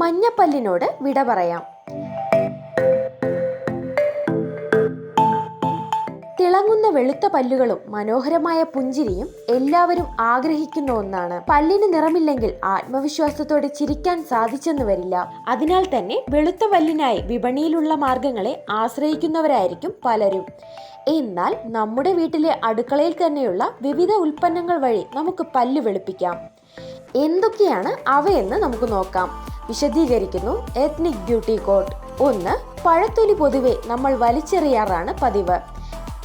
മഞ്ഞപ്പല്ലിനോട് വിട പറയാം. തിളങ്ങുന്ന വെളുത്ത പല്ലുകളും മനോഹരമായ പുഞ്ചിരിയും എല്ലാവരും ആഗ്രഹിക്കുന്ന ഒന്നാണ്. പല്ലിന് നിറമില്ലെങ്കിൽ ആത്മവിശ്വാസത്തോടെ ചിരിക്കാൻ സാധിച്ചെന്ന് വരില്ല. അതിനാൽ തന്നെ വെളുത്ത പല്ലിനായി വിപണിയിലുള്ള മാർഗങ്ങളെ ആശ്രയിക്കുന്നവരായിരിക്കും പലരും. എന്നാൽ നമ്മുടെ വീട്ടിലെ അടുക്കളയിൽ തന്നെയുള്ള വിവിധ ഉൽപ്പന്നങ്ങൾ വഴി നമുക്ക് പല്ല് വെളുപ്പിക്കാം. എന്തൊക്കെയാണ് അവയെന്ന് നമുക്ക് നോക്കാം. വിശദീകരിക്കുന്നു എത്നിക് ബ്യൂട്ടി കോഡ് ഒന്ന് പഴത്തൊലി പൊതുവെ നമ്മൾ വലിച്ചെറിയാറാണ് പതിവ്.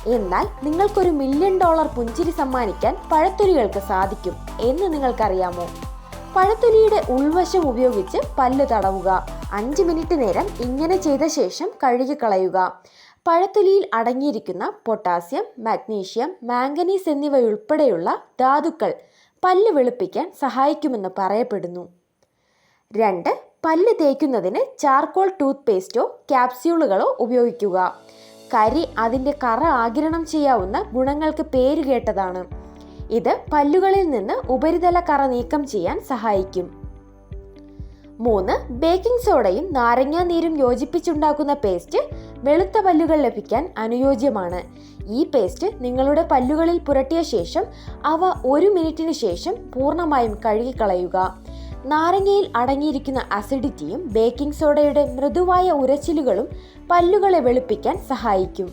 എന്നാൽ നിങ്ങൾക്കൊരു മില്യൺ ഡോളർ പുഞ്ചിരി സമ്മാനിക്കാൻ പഴത്തൊലികൾക്ക് സാധിക്കും എന്ന് നിങ്ങൾക്കറിയാമോ? പഴത്തൊലിയുടെ ഉൾവശം ഉപയോഗിച്ച് പല്ല് തടവുക അഞ്ച് മിനിറ്റ് നേരം ഇങ്ങനെ ചെയ്ത ശേഷം കഴുകിക്കളയുക. പഴത്തൊലിയിൽ അടങ്ങിയിരിക്കുന്ന പൊട്ടാസ്യം മാഗ്നീഷ്യം മാംഗനീസ് എന്നിവയുൾപ്പെടെയുള്ള ധാതുക്കൾ പല്ല് വെളുപ്പിക്കാൻ സഹായിക്കുമെന്ന് പറയപ്പെടുന്നു. രണ്ട് പല്ല് തേക്കുന്നതിന് ചാർക്കോൾ ടൂത്ത് പേസ്റ്റോ ക്യാപ്സ്യൂളുകളോ ഉപയോഗിക്കുക. കരി അതിന്റെ കറ ആഗിരണം ചെയ്യാവുന്ന ഗുണങ്ങൾക്ക് പേരുകേട്ടതാണ് ഇത് പല്ലുകളിൽ നിന്ന് ഉപരിതല കറ നീക്കം ചെയ്യാൻ സഹായിക്കും. മൂന്ന് ബേക്കിംഗ് സോഡയും നാരങ്ങാ നീരും യോജിപ്പിച്ചുണ്ടാക്കുന്ന പേസ്റ്റ് വെളുത്ത പല്ലുകൾ ലഭിക്കാൻ അനുയോജ്യമാണ്. ഈ പേസ്റ്റ് നിങ്ങളുടെ പല്ലുകളിൽ പുരട്ടിയ ശേഷം അവ ഒരു മിനിറ്റിന് ശേഷം പൂർണമായും കഴുകിക്കളയുക. നാരങ്ങയിൽ അടങ്ങിയിരിക്കുന്ന അസിഡിറ്റിയും ബേക്കിംഗ് സോഡയുടെ മൃദുവായ ഉരച്ചിലുകളും പല്ലുകളെ വെളുപ്പിക്കാൻ സഹായിക്കും.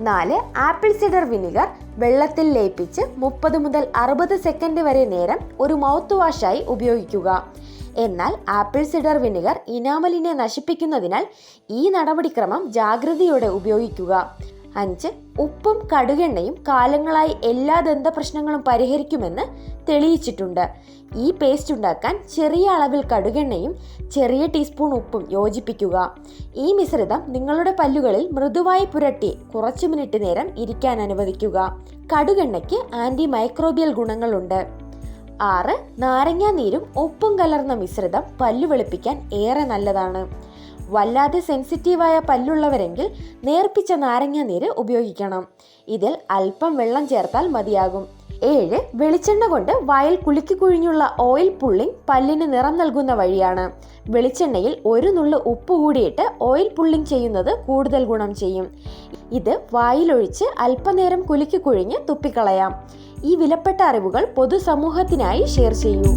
നാല് ആപ്പിൾ സിഡർ വിനിഗർ വെള്ളത്തിൽ ലയിപ്പിച്ച് മുപ്പത് മുതൽ അറുപത് സെക്കൻഡ് വരെ നേരം ഒരു മൗത്ത് വാഷായി ഉപയോഗിക്കുക. എന്നാൽ ആപ്പിൾ സിഡർ വിനിഗർ ഇനാമലിനെ നശിപ്പിക്കുന്നതിനാൽ ഈ നടപടിക്രമം ജാഗ്രതയോടെ ഉപയോഗിക്കുക. അഞ്ച് ഉപ്പും കടുകെണ്ണയും കാലങ്ങളായി എല്ലാ ദന്തപ്രശ്നങ്ങളും പരിഹരിക്കുമെന്ന് തെളിയിച്ചിട്ടുണ്ട്. ഈ പേസ്റ്റ് ഉണ്ടാക്കാൻ ചെറിയ അളവിൽ കടുകെണ്ണയും ചെറിയ ടീസ്പൂൺ ഉപ്പും യോജിപ്പിക്കുക. ഈ മിശ്രിതം നിങ്ങളുടെ പല്ലുകളിൽ മൃദുവായി പുരട്ടി കുറച്ചു മിനിറ്റ് നേരം ഇരിക്കാൻ അനുവദിക്കുക. കടുകെണ്ണയ്ക്ക് ആന്റി മൈക്രോബിയൽ ഗുണങ്ങളുണ്ട്. ആറ് നാരങ്ങാ നീരും ഉപ്പും കലർന്ന മിശ്രിതം പല്ലു വെളുപ്പിക്കാൻ ഏറെ നല്ലതാണ്. വല്ലാതെ സെൻസിറ്റീവായ പല്ലുള്ളവരെങ്കിൽ നേർപ്പിച്ച നാരങ്ങ നീര് ഉപയോഗിക്കണം. ഇതിൽ അല്പം വെള്ളം ചേർത്താൽ മതിയാകും. ഏഴ് വെളിച്ചെണ്ണ കൊണ്ട് വയൽ കുലുക്കി കുഴിഞ്ഞുള്ള ഓയിൽ പുള്ളിങ് പല്ലിന് നിറം നൽകുന്ന വഴിയാണ്. വെളിച്ചെണ്ണയിൽ ഒരു നുള്ളു ഉപ്പ് കൂടിയിട്ട് ഓയിൽ പുള്ളിങ് ചെയ്യുന്നത് കൂടുതൽ ഗുണം ചെയ്യും. ഇത് വായിലൊഴിച്ച് അല്പനേരം കുലുക്കി കുഴിഞ്ഞ് തുപ്പിക്കളയാം. ഈ വിലപ്പെട്ട അറിവുകൾ പൊതുസമൂഹത്തിനായി ഷെയർ ചെയ്യൂ.